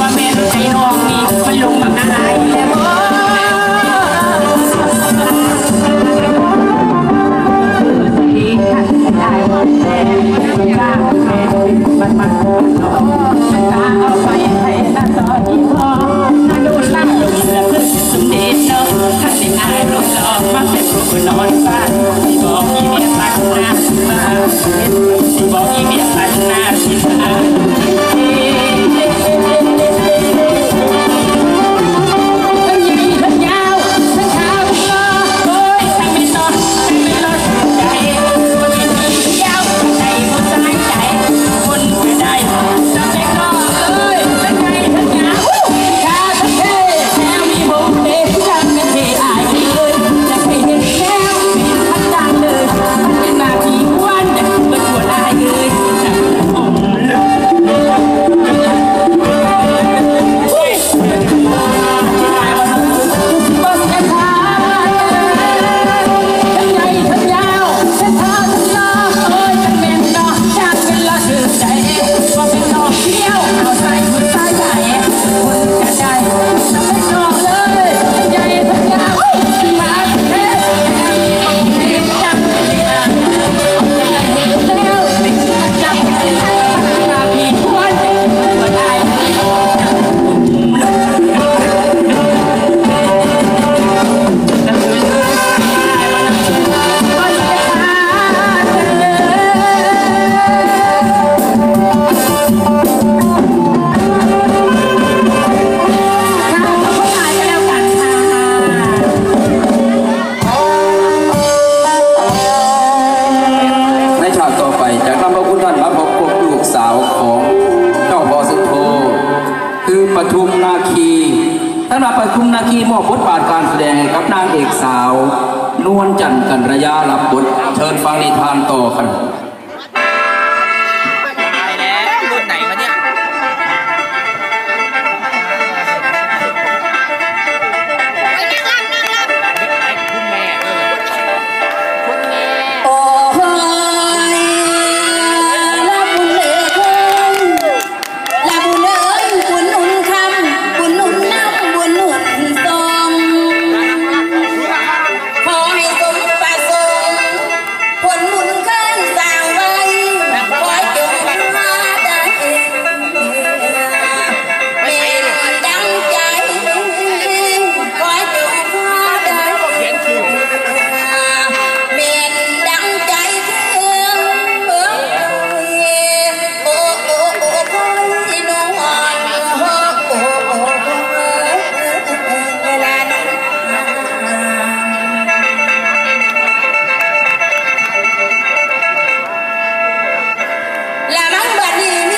ว่าแม่นใจน้องนี่มันลงแล้วบ่ที่ขัดได้ว่าแม่ร่างแม่มันมันเนาะมันตาเอาไปให้หน้าต่อที่พอนาดูล่ำลงเหลือขึ้นสมเด็จเนาะขัดได้อายรูปหล่อมาเป็นผู้นอนบ้านที่บอกอีเมียตั้งหน้ามาที่บอกอีเมีย ทุมนาคีท่านมาปทุมนาคีมอบบทบาทการแสดงกับนางเอกสาว นวลจันทร์กันระยะรับบทเชิญฟังนิทานต่อกัน Mbak Nini.